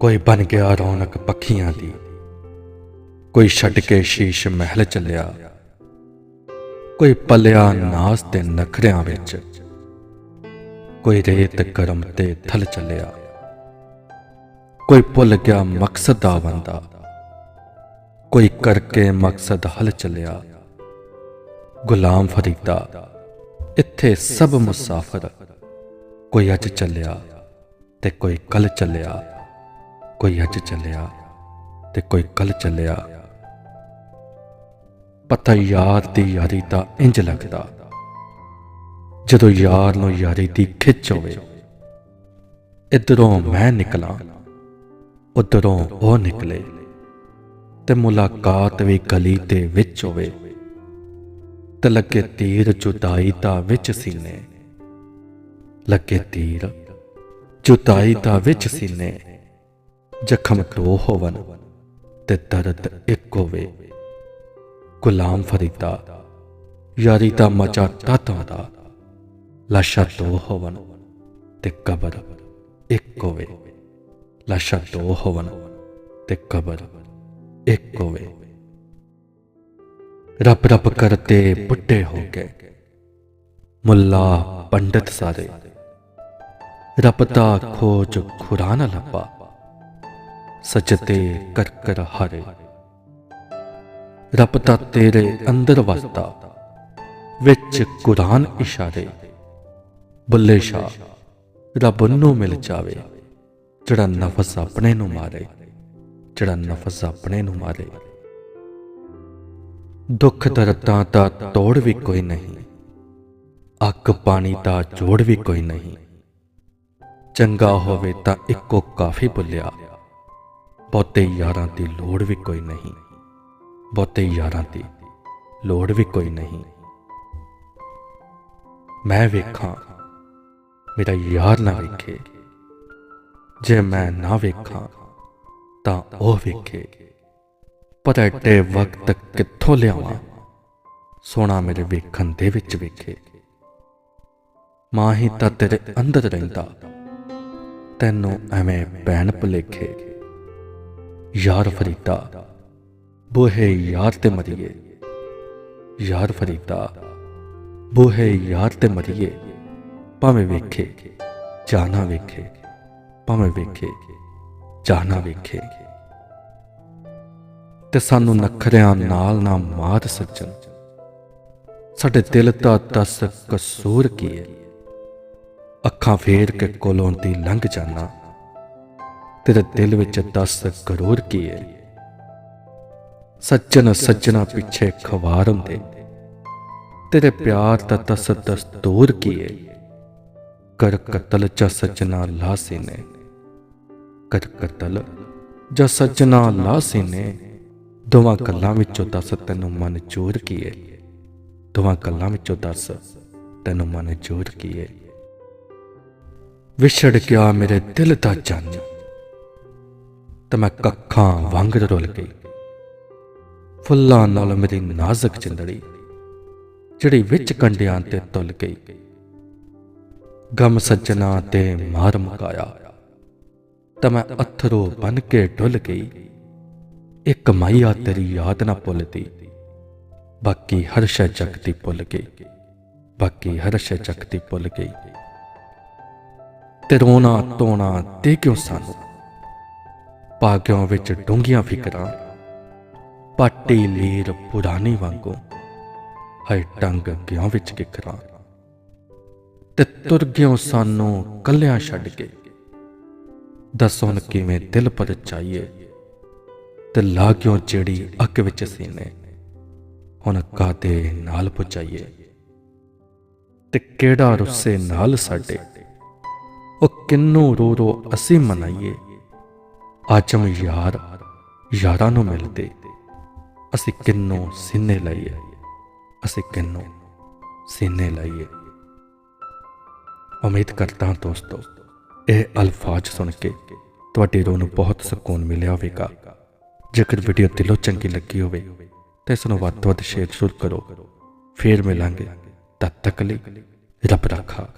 ਕੋਈ ਬਣ ਗਿਆ ਰੌਣਕ ਪੱਖੀਆਂ ਦੀ। ਕੋਈ ਛੱਡ ਕੇ ਸ਼ੀਸ਼ ਮਹਿਲ ਚੱਲਿਆ। ਕੋਈ ਪਲਿਆ ਨਾਸ ਤੇ ਨਖਰਿਆਂ ਵਿੱਚ। ਕੋਈ ਰੇਤ ਕਰਮ ਤੇ ਥਲ ਚੱਲਿਆ। ਕੋਈ ਭੁੱਲ ਗਿਆ ਮਕਸਦ ਦਾ ਬੰਦਾ। ਕੋਈ ਕਰਕੇ ਮਕਸਦ ਹਲ ਚੱਲਿਆ। ਗੁਲਾਮ ਫਰੀਦਾ, ਇੱਥੇ ਸਭ ਮੁਸਾਫਰ। ਕੋਈ ਅੱਜ ਚੱਲਿਆ ਤੇ ਕੋਈ ਕੱਲ ਚੱਲਿਆ। ਕੋਈ ਅੱਜ ਚੱਲਿਆ ਤੇ ਕੋਈ ਕੱਲ ਚੱਲਿਆ। ਪਤਾ ਯਾਰ ਦੀ ਯਾਰੀ ਦਾ ਇੰਜ ਲੱਗਦਾ, ਜਦੋਂ ਯਾਰ ਨੂੰ ਯਾਰੀ ਦੀ ਖਿੱਚ ਹੋਵੇ। ਇਧਰੋਂ ਮੈਂ ਨਿਕਲਾਂ, ਉਧਰੋਂ ਉਹ ਨਿਕਲੇ ਤੇ ਮੁਲਾਕਾਤ ਵੀ ਗਲੀ ਦੇ ਵਿੱਚ ਹੋਵੇ ਤੇ ਲੱਗੇ ਤੀਰ ਜੁਦਾਈ ਦਾ ਵਿੱਚ ਸੀਨੇ। ਲੱਗੇ ਤੀਰ ਜੁਦਾਈ ਦਾ ਵਿੱਚ ਸੀਨੇ। ਜ਼ਖਮ ਦੋ ਹੋਵਨ ਤੇ ਦਰਦ ਇੱਕ ਹੋਵੇ। ਗੁਲਾਮ ਫਰੀਦਾ, ਯਾਰੀ ਦਾ ਮਚਾ ਤਤ ਦਾ ਲਾਸ਼ਾਂ ਦੋ ਹੋਵਨ ਤੇ ਕਬਰ ਇੱਕ ਹੋਵੇ। ਲਾਸ਼ਾਂ ਦੋ ਹੋਵਨ ਤੇ ਕਬਰ ਇੱਕ ਹੋਵੇ। ਰੱਬ ਰੱਬ ਕਰਤੇ ਬੁੱਢੇ ਹੋ ਗਏ, ਮੁੱਲਾ ਪੰਡਤ ਸਾਰੇ। ਰੱਬ ਦਾ ਖੋਜ ਖੁਰਾ ਨਾ ਲੱਭਾ ਸਜਤੇ ਕਰ ਕਰ ਹਰੇ। ਰੱਬ ਦਾ ਤੇਰੇ ਅੰਦਰ ਵਸਦਾ, ਵਿੱਚ ਕੁਰਾਨ ਇਸ਼ਾਰੇ। ਬੁੱਲੇ ਸ਼ਾ ਰੱਬ ਨੂੰ ਮਿਲ ਜਾਵੇ, ਜਿਹੜਾ ਨਫਸ ਆਪਣੇ ਨੂੰ ਮਾਰੇ, ਜਿਹੜਾ ਨਫਸ ਆਪਣੇ ਨੂੰ ਮਾਰੇ। ਦੁੱਖ ਦਰਦਾਂ ਦਾ ਤੋੜ ਵੀ ਕੋਈ ਨਹੀਂ, ਅੱਗ ਪਾਣੀ ਦਾ ਜੋੜ ਵੀ ਕੋਈ ਨਹੀਂ। ਚੰਗਾ ਹੋਵੇ ਤਾਂ ਇੱਕੋ ਕਾਫੀ ਬੁੱਲਿਆ ਬਹੁਤੇ ਯਾਰਾਂ ਦੀ ਲੋੜ ਵੀ ਕੋਈ ਨਹੀਂ। ਬਹੁਤੇ ਯਾਰਾਂ ਦੀ ਲੋੜ ਵੀ ਕੋਈ ਨਹੀਂ। ਮੈਂ ਵੇਖਾਂ, ਮੇਰਾ ਯਾਰ ਨਾ ਵੇਖੇ। ਜੇ ਮੈਂ ਨਾ ਵੇਖਾਂ, ਤਾਂ ਉਹ ਵੇਖੇ। ਪਰ ਐਡੇ ਵਕਤ ਕਿੱਥੋਂ ਲਿਆਵਾਂ? ਸੋਨਾ ਮੇਰੇ ਵੇਖਣ ਦੇ ਵਿੱਚ ਵੇਖੇ। ਮਾਂ ਹੀ ਤਾਂ ਤੇਰੇ ਅੰਦਰ ਰਹਿੰਦਾ। ਤੈਨੂੰ ਐਵੇਂ ਭੈਣ ਭੁਲੇਖੇ ਯਾਰ ਫਰੀਦਾ। ਬੋਹੇ ਯਾਰ ਤੇ ਮਰੀਏ। ਯਾਰ ਫਰੀਦਾ। ਬੋਹੇ ਯਾਰ ਤੇ ਮਰੀਏ। ਭਾਵੇਂ ਵੇਖੇ ਜਾਣਾ ਵੇਖੇ। ਭਾਵੇਂ ਵੇਖੇ ਜਾਣਾ ਵੇਖੇ। ਤੇ ਸਾਨੂੰ ਨਖਰਿਆਂ ਨਾਲ ਨਾ ਮਾਰ ਸੱਜਣ। ਸਾਡੇ ਦਿਲ ਦਾ ਦਸ ਕਸੂਰ ਕੀ ਹੈ? ਅੱਖਾਂ ਫੇਰ ਕੇ ਕੋਲੋਂ ਦੀ ਲੰਘ ਜਾਣਾ ਤੇਰੇ ਦਿਲ ਵਿੱਚ ਦਸ ਕਰੋੜ ਕੀ ਹੈ ਸੱਜਣ ਸੱਜਣਾ ਪਿੱਛੇ ਖਵਾਰ ਹੁੰਦੇ। ਤੇਰੇ ਪਿਆਰ ਦਾ ਦਸ ਦਸਤੂਰ ਕੀ ਹੈ ਕਰ ਕਤਲ ਚ ਸੱਜਣਾ ਲਾਸੇ ਨੇ। ਕਰ ਕਤਲ ਜਾਂ ਸੱਜਣਾ ਲਾਸੇ ਨੇ। ਦੋਵਾਂ ਗੱਲਾਂ ਵਿੱਚੋਂ ਦੱਸ ਤੈਨੂੰ ਮਨ ਮਨਜ਼ੂਰ ਕੀ ਹੈ ਦੋਵਾਂ ਗੱਲਾਂ ਵਿੱਚੋਂ ਦੱਸ ਤੈਨੂੰ ਮਨ ਮਨਜ਼ੂਰ ਕੀ ਹੈ ਵਿਛੜ ਗਿਆ ਮੇਰੇ ਦਿਲ ਦਾ ਜੰਜ। ਤਾਂ ਮੈਂ ਕੱਖਾਂ ਵਾਂਗ ਰੁੱਲ ਗਈ। ਫੁੱਲਾਂ ਨਾਲ ਮੇਰੀ ਨਾਜ਼ੁਕ ਚੰਦੜੀ, ਜਿਹੜੀ ਵਿੱਚ ਕੰਡਿਆਂ ਤੇ ਤੁਲ ਗਈ। ਗਮ ਸੱਜਣਾ ਤੇ ਮਾਰ ਮੁਕਾਇਆ। ਤਾਂ ਮੈਂ ਅਥਰੂ ਬਨ ਕੇ ਡੁੱਲ ਗਈ। ਇੱਕ ਮਾਇਆ ਤੇਰੀ ਯਾਦ ਨਾ ਭੁੱਲਦੀ ਬਾਕੀ ਹਰ ਸ਼ੈ ਜਗਤੀ ਭੁੱਲ ਗਈ। ਬਾਕੀ ਹਰ ਸ਼ੈ ਜਗਤੀ ਭੁੱਲ ਗਈ। ਤੇ ਰੋਣਾ ਤੋਣਾ ਤੇ ਕਿਉਂ ਸਾਨੂੰ? ਪਾਗਿਆਂ ਵਿੱਚ ਡੂੰਘੀਆਂ ਫਿਕਰਾਂ, ਪਾਟੀ ਲੀਰ ਪੁਰਾਣੀ ਵਾਂਗੂ, ਹਾਏ ਟੰਗ ਗਿਆਂ ਵਿੱਚ ਕਿਕਰਾਂ ਤੇ ਤੁਰ ਗਿਓ ਸਾਨੂੰ ਕੱਲਿਆਂ ਛੱਡ ਕੇ। ਦੱਸੋ ਕਿਵੇਂ ਦਿਲ ਪਰ ਚਾਹੀਏ ਤੇ ਲਾ ਕਿਉਂ ਜਿਹੜੀ ਅੱਗ ਵਿੱਚ ਸੀਨੇ। ਹੁਣ ਕਾਤੇ ਨਾਲ ਪੁਚਾਈਏ ਤੇ ਕਿਹੜਾ ਰੁੱਸੇ ਨਾਲ ਸਾਡੇ। ਉਹ ਕਿੰਨੂ ਰੋ ਰੋ ਅਸੀਂ ਮਨਾਈਏ। ਆਜਮ ਯਾਰ, ਯਾਰਾਂ ਨੂੰ ਮਿਲਦੇ। ਅਸੀਂ ਕਿੰਨੋਂ ਸੀਨੇ ਲਾਈਏ, ਅਸੀਂ ਕਿੰਨੋਂ ਸੀਨੇ ਲਾਈਏ। ਉਮੀਦ ਕਰਦਾ ਹਾਂ ਦੋਸਤੋ, ਇਹ ਅਲਫਾਜ਼ ਸੁਣ ਕੇ ਤੁਹਾਡੀ ਰੋਹ ਨੂੰ ਬਹੁਤ ਸਕੂਨ ਮਿਲਿਆ ਹੋਵੇਗਾ। ਜੇਕਰ ਵੀਡੀਓ ਦਿਲੋਂ ਚੰਗੀ ਲੱਗੀ ਹੋਵੇ, ਤਾਂ ਇਸ ਨੂੰ ਵੱਧ ਤੋਂ ਵੱਧ ਸ਼ੇਅਰ ਜ਼ਰੂਰ ਕਰੋ। ਫੇਰ ਮਿਲਾਂਗੇ ਤਦ ਤੱਕ ਲਈ ਰੱਬ ਰਾਖਾ